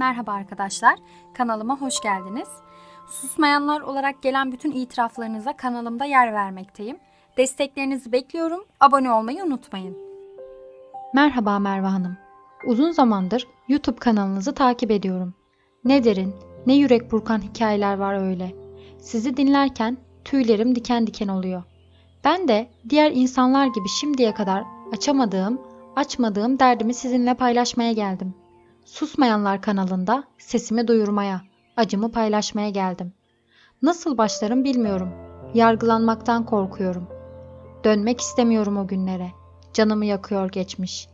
Merhaba arkadaşlar, kanalıma hoş geldiniz. Susmayanlar olarak gelen bütün itiraflarınıza kanalımda yer vermekteyim. Desteklerinizi bekliyorum, abone olmayı unutmayın. Merhaba Merve Hanım. Uzun zamandır YouTube kanalınızı takip ediyorum. Ne derin, ne yürek burkan hikayeler var öyle. Sizi dinlerken tüylerim diken diken oluyor. Ben de diğer insanlar gibi şimdiye kadar açamadığım, açmadığım derdimi sizinle paylaşmaya geldim. Susmayanlar kanalında sesimi duyurmaya, acımı paylaşmaya geldim. Nasıl başlarım bilmiyorum. Yargılanmaktan korkuyorum. Dönmek istemiyorum o günlere. Canımı yakıyor geçmiş.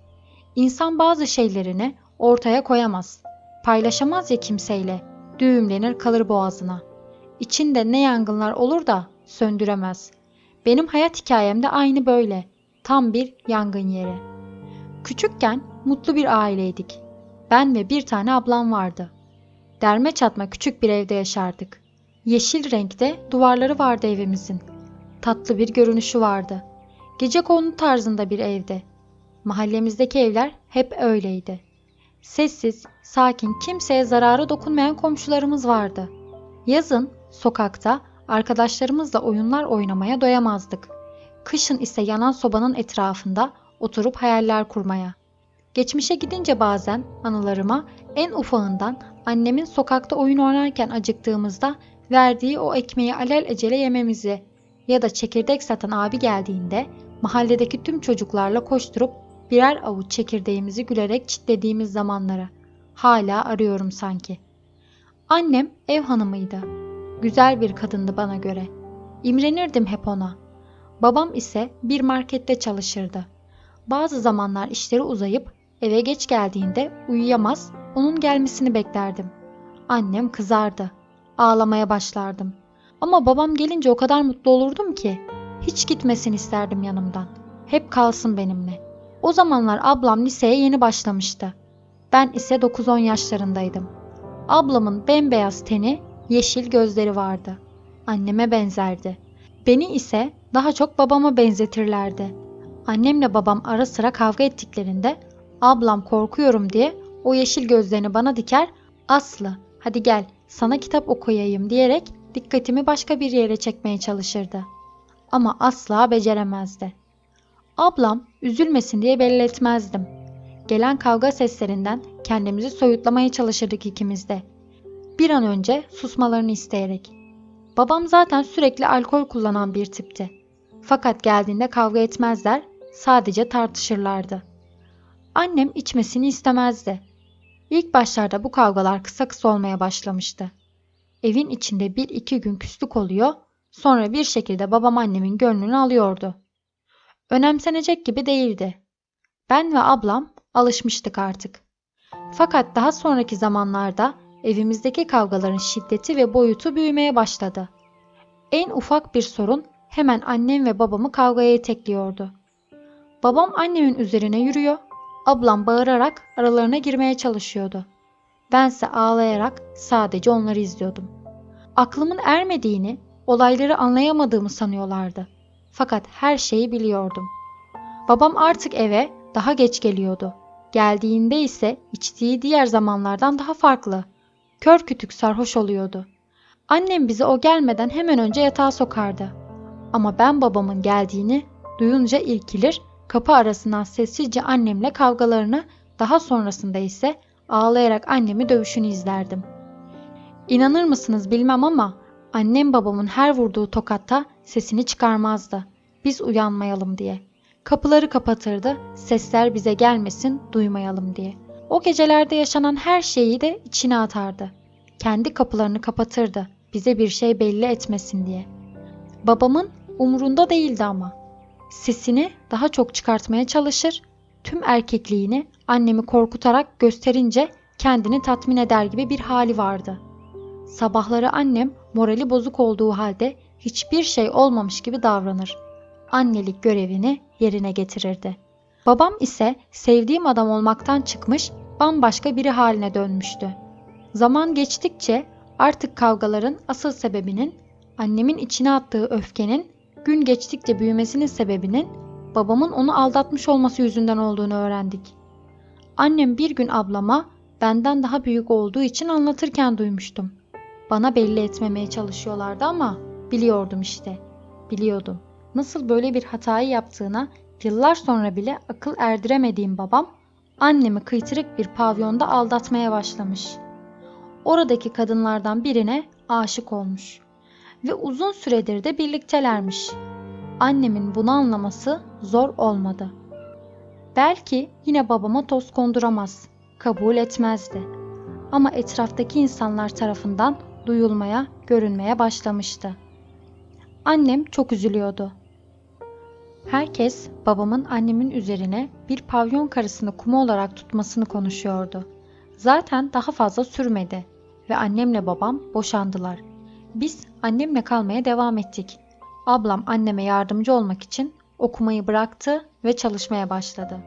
İnsan bazı şeylerini ortaya koyamaz. Paylaşamaz ya kimseyle. Düğümlenir kalır boğazına. İçinde ne yangınlar olur da söndüremez. Benim hayat hikayem de aynı böyle. Tam bir yangın yeri. Küçükken mutlu bir aileydik. Ben ve bir tane ablam vardı. Derme çatma küçük bir evde yaşardık. Yeşil renkte duvarları vardı evimizin. Tatlı bir görünüşü vardı. Gece konu tarzında bir evde. Mahallemizdeki evler hep öyleydi. Sessiz, sakin, kimseye zararı dokunmayan komşularımız vardı. Yazın sokakta arkadaşlarımızla oyunlar oynamaya doyamazdık. Kışın ise yanan sobanın etrafında oturup hayaller kurmaya. Geçmişe gidince bazen anılarıma en ufağından annemin sokakta oyun oynarken acıktığımızda verdiği o ekmeği alel ecele yememizi ya da çekirdek satan abi geldiğinde mahalledeki tüm çocuklarla koşturup birer avuç çekirdeğimizi gülerek çitlediğimiz zamanları hala arıyorum sanki. Annem ev hanımıydı. Güzel bir kadındı bana göre. İmrenirdim hep ona. Babam ise bir markette çalışırdı. Bazı zamanlar işleri uzayıp eve geç geldiğinde uyuyamaz, onun gelmesini beklerdim. Annem kızardı. Ağlamaya başlardım. Ama babam gelince o kadar mutlu olurdum ki hiç gitmesin isterdim yanımdan. Hep kalsın benimle. O zamanlar ablam liseye yeni başlamıştı. Ben ise 9-10 yaşlarındaydım. Ablamın bembeyaz teni, yeşil gözleri vardı. Anneme benzerdi. Beni ise daha çok babama benzetirlerdi. Annemle babam ara sıra kavga ettiklerinde ablam korkuyorum diye o yeşil gözlerini bana diker, Aslı hadi gel sana kitap okuyayım diyerek dikkatimi başka bir yere çekmeye çalışırdı. Ama asla beceremezdi. Ablam üzülmesin diye belli etmezdim. Gelen kavga seslerinden kendimizi soyutlamaya çalışırdık ikimiz de. Bir an önce susmalarını isteyerek. Babam zaten sürekli alkol kullanan bir tipti. Fakat geldiğinde kavga etmezler, sadece tartışırlardı. Annem içmesini istemezdi. İlk başlarda bu kavgalar kısa kısa olmaya başlamıştı. Evin içinde bir iki gün küslük oluyor, sonra bir şekilde babam annemin gönlünü alıyordu. Önemsenecek gibi değildi. Ben ve ablam alışmıştık artık. Fakat daha sonraki zamanlarda evimizdeki kavgaların şiddeti ve boyutu büyümeye başladı. En ufak bir sorun hemen annem ve babamı kavgaya itekliyordu. Babam annemin üzerine yürüyor, ablam bağırarak aralarına girmeye çalışıyordu. Bense ağlayarak sadece onları izliyordum. Aklımın ermediğini, olayları anlayamadığımı sanıyorlardı. Fakat her şeyi biliyordum. Babam artık eve daha geç geliyordu. Geldiğinde ise içtiği diğer zamanlardan daha farklı. Kör kütük sarhoş oluyordu. Annem bizi o gelmeden hemen önce yatağa sokardı. Ama ben babamın geldiğini duyunca irkilir, kapı arasından sessizce annemle kavgalarını, daha sonrasında ise ağlayarak annemi dövüşünü izlerdim. İnanır mısınız bilmem ama annem babamın her vurduğu tokatta sesini çıkarmazdı. Biz uyanmayalım diye. Kapıları kapatırdı, sesler bize gelmesin, duymayalım diye. O gecelerde yaşanan her şeyi de içine atardı. Kendi kapılarını kapatırdı, bize bir şey belli etmesin diye. Babamın umrunda değildi ama. Sesini daha çok çıkartmaya çalışır, tüm erkekliğini annemi korkutarak gösterince kendini tatmin eder gibi bir hali vardı. Sabahları annem morali bozuk olduğu halde hiçbir şey olmamış gibi davranır. Annelik görevini yerine getirirdi. Babam ise sevdiğim adam olmaktan çıkmış, bambaşka biri haline dönmüştü. Zaman geçtikçe artık kavgaların asıl sebebinin annemin içine attığı öfkenin gün geçtikçe büyümesinin sebebinin babamın onu aldatmış olması yüzünden olduğunu öğrendik. Annem bir gün ablama benden daha büyük olduğu için anlatırken duymuştum. Bana belli etmemeye çalışıyorlardı ama biliyordum işte. Biliyordum. Nasıl böyle bir hatayı yaptığına yıllar sonra bile akıl erdiremediğim babam annemi kıytırık bir pavyonda aldatmaya başlamış. Oradaki kadınlardan birine aşık olmuş ve uzun süredir de birliktelermiş. Annemin bunu anlaması zor olmadı. Belki yine babama toz konduramaz, kabul etmezdi. Ama etraftaki insanlar tarafından duyulmaya, görünmeye başlamıştı. Annem çok üzülüyordu. Herkes babamın annemin üzerine bir pavyon karısını kumu olarak tutmasını konuşuyordu. Zaten daha fazla sürmedi ve annemle babam boşandılar. Biz annemle kalmaya devam ettik. Ablam anneme yardımcı olmak için okumayı bıraktı ve çalışmaya başladı.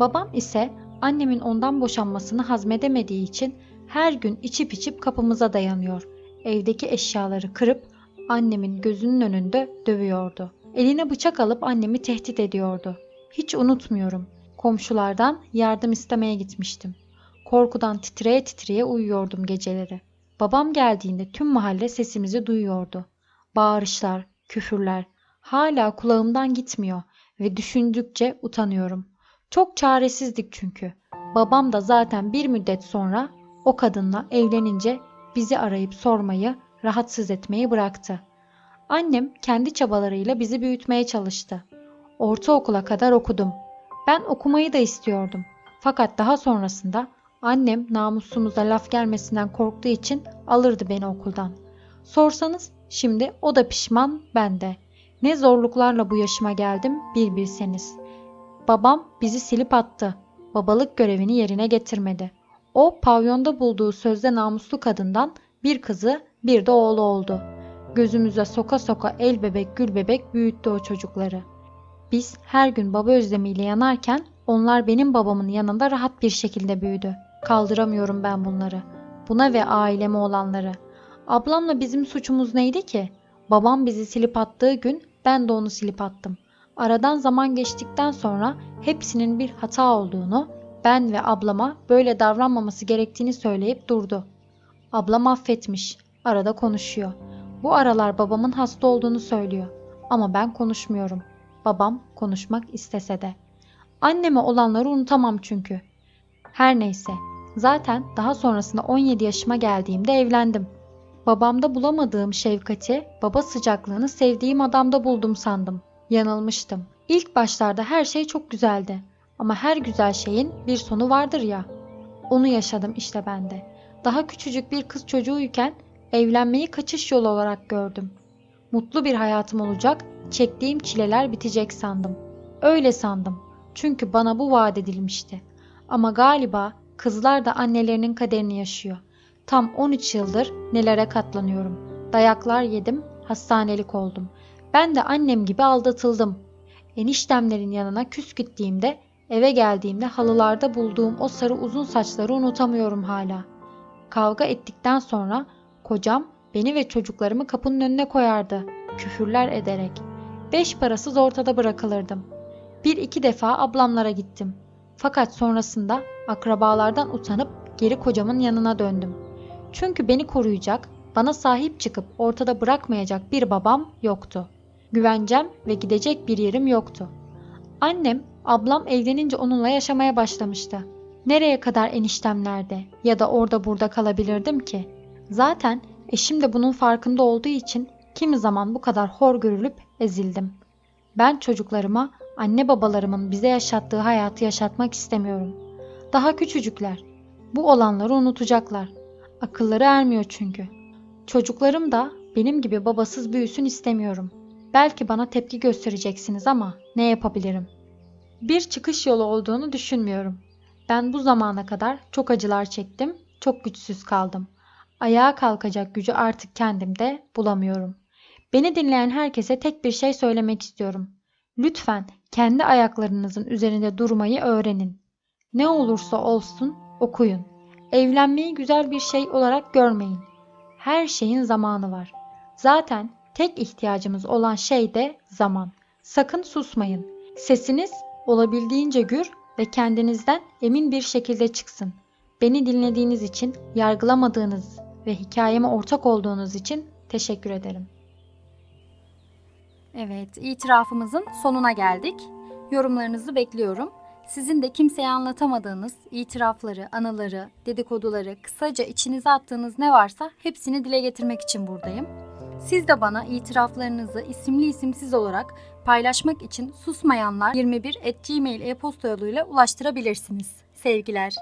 Babam ise annemin ondan boşanmasını hazmedemediği için her gün içip içip kapımıza dayanıyor. Evdeki eşyaları kırıp annemin gözünün önünde dövüyordu. Eline bıçak alıp annemi tehdit ediyordu. Hiç unutmuyorum. Komşulardan yardım istemeye gitmiştim. Korkudan titreye titreye uyuyordum geceleri. Babam geldiğinde tüm mahalle sesimizi duyuyordu. Bağırışlar, küfürler hala kulağımdan gitmiyor ve düşündükçe utanıyorum. Çok çaresizdik çünkü. Babam da zaten bir müddet sonra o kadınla evlenince bizi arayıp sormayı, rahatsız etmeyi bıraktı. Annem kendi çabalarıyla bizi büyütmeye çalıştı. Ortaokula kadar okudum. Ben okumayı da istiyordum. Fakat daha sonrasında annem namusumuza laf gelmesinden korktuğu için alırdı beni okuldan. Sorsanız şimdi o da pişman ben de. Ne zorluklarla bu yaşıma geldim bir bilseniz. Babam bizi silip attı. Babalık görevini yerine getirmedi. O pavyonda bulduğu sözde namuslu kadından bir kızı bir de oğlu oldu. Gözümüze soka soka el bebek gül bebek büyüttü o çocukları. Biz her gün baba özlemiyle yanarken onlar benim babamın yanında rahat bir şekilde büyüdü. Kaldıramıyorum ben bunları. Buna ve aileme olanları. Ablamla bizim suçumuz neydi ki? Babam bizi silip attığı gün ben de onu silip attım. Aradan zaman geçtikten sonra hepsinin bir hata olduğunu, ben ve ablama böyle davranmaması gerektiğini söyleyip durdu. Ablam affetmiş, arada konuşuyor. Bu aralar babamın hasta olduğunu söylüyor. Ama ben konuşmuyorum. Babam konuşmak istese de. Anneme olanları unutamam çünkü. Her neyse. Zaten daha sonrasında 17 yaşıma geldiğimde evlendim. Babamda bulamadığım şefkati, baba sıcaklığını sevdiğim adamda buldum sandım. Yanılmıştım. İlk başlarda her şey çok güzeldi. Ama her güzel şeyin bir sonu vardır ya. Onu yaşadım işte ben de. Daha küçücük bir kız çocuğuyken evlenmeyi kaçış yolu olarak gördüm. Mutlu bir hayatım olacak, çektiğim çileler bitecek sandım. Öyle sandım. Çünkü bana bu vaat edilmişti. Ama galiba kızlar da annelerinin kaderini yaşıyor. Tam 13 yıldır nelere katlanıyorum. Dayaklar yedim, hastanelik oldum. Ben de annem gibi aldatıldım. Eniştemlerin yanına küs gittiğimde, eve geldiğimde halılarda bulduğum o sarı uzun saçları unutamıyorum hala. Kavga ettikten sonra kocam beni ve çocuklarımı kapının önüne koyardı, küfürler ederek. Beş parasız ortada bırakılırdım. Bir iki defa ablamlara gittim. Fakat sonrasında akrabalardan utanıp geri kocamın yanına döndüm. Çünkü beni koruyacak, bana sahip çıkıp ortada bırakmayacak bir babam yoktu. Güvencem ve gidecek bir yerim yoktu. Annem, ablam evlenince onunla yaşamaya başlamıştı. Nereye kadar eniştemlerde ya da orada burada kalabilirdim ki? Zaten eşim de bunun farkında olduğu için kimi zaman bu kadar hor görülüp ezildim. Ben çocuklarıma anne babalarımın bize yaşattığı hayatı yaşatmak istemiyorum. Daha küçücükler. Bu olanları unutacaklar. Akılları ermiyor çünkü. Çocuklarım da benim gibi babasız büyüsün istemiyorum. Belki bana tepki göstereceksiniz ama ne yapabilirim? Bir çıkış yolu olduğunu düşünmüyorum. Ben bu zamana kadar çok acılar çektim, çok güçsüz kaldım. Ayağa kalkacak gücü artık kendimde bulamıyorum. Beni dinleyen herkese tek bir şey söylemek istiyorum. Lütfen kendi ayaklarınızın üzerinde durmayı öğrenin. Ne olursa olsun okuyun. Evlenmeyi güzel bir şey olarak görmeyin. Her şeyin zamanı var. Zaten tek ihtiyacımız olan şey de zaman. Sakın susmayın. Sesiniz olabildiğince gür ve kendinizden emin bir şekilde çıksın. Beni dinlediğiniz için, yargılamadığınız ve hikayeme ortak olduğunuz için teşekkür ederim. Evet, itirafımızın sonuna geldik. Yorumlarınızı bekliyorum. Sizin de kimseye anlatamadığınız itirafları, anıları, dedikoduları, kısaca içinize attığınız ne varsa hepsini dile getirmek için buradayım. Siz de bana itiraflarınızı isimli isimsiz olarak paylaşmak için susmayanlar 21 gmail e-posta yoluyla ulaştırabilirsiniz. Sevgiler.